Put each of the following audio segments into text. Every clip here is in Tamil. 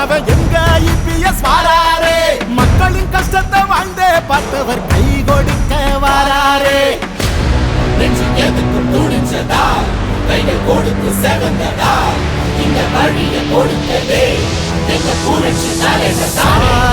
மன்னவன் எங்க இபிஎஸ் வாராரே? மக்களின் கஷ்டத்தை வாழ்ந்தே பார்த்தவர் கை கொடுக்க வாராரே. நெஞ்சு எதுக்கும் துணிச்சதா கைகள் கொடுத்து செவந்ததா? இந்த வழிய கொடுத்ததே எங்க புரட்சி தலைவதா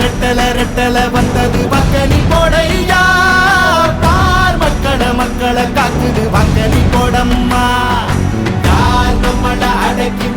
ரெட்டல ரெட்டல வந்தது வக்கனி போடையா? பார் மக்களை மக்களை காக்குது வக்கனி போடம்மா. யார் நம்மளை அடக்கி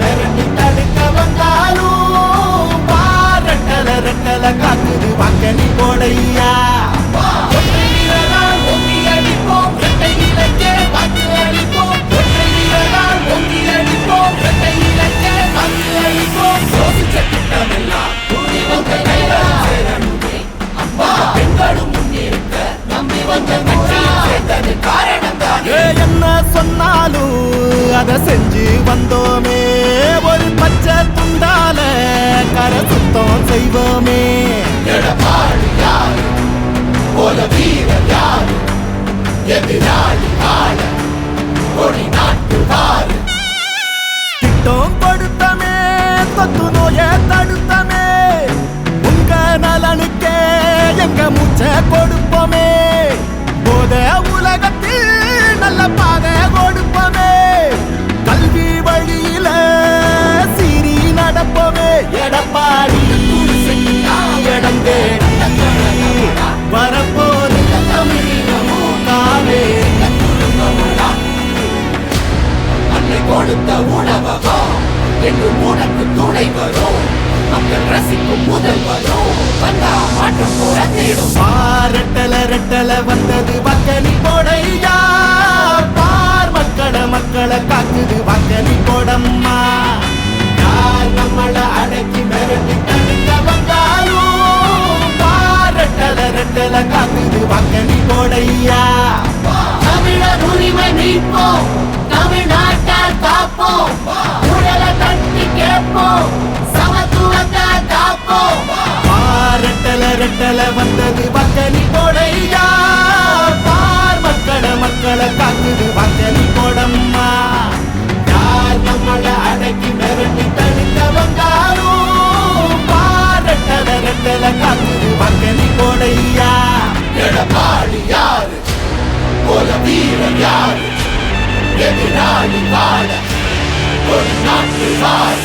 தான் செய்வோமே. எடப்பாடி யாரு? போல வீரர் யார்? எதிராளி ஆள? கொடி நாட்டு வாரு கொடுத்த உணவகம். என்றும் உனக்கு துணை வரும். மக்கள் ரசிக்கும் முதல் வரும். வந்தா மாற்றம் போல தேடும். பாரட்டல ரெட்டல வந்தது வக்கனி போடையா பார் மக்கள மக்களை காக்குது வக்கனி போடம்மா யார் நம்மள அடக்கி மிரட்டி தடுக்க வந்தாலும் பாரட்டல ரெட்டல காக்குது வக்கனி போடையா தமிழர் உரிமை மீட்போம். தமிழ்நாட்டால் பாரட்டல வந்தது வக்கனி போடையா பார் மக்கள மக்களை காக்குது வக்கனி போடம்மா யார் நம்மள அடக்கி மிரட்டி தடுக்க வந்தாலும் பாரட்டல ரெட்டல காக்குது வக்கனி போடையா எடப்பாடி யாரு? போல வீரர் யாரு? எதிராளி வாழ ஒரு நாட்டு வாழ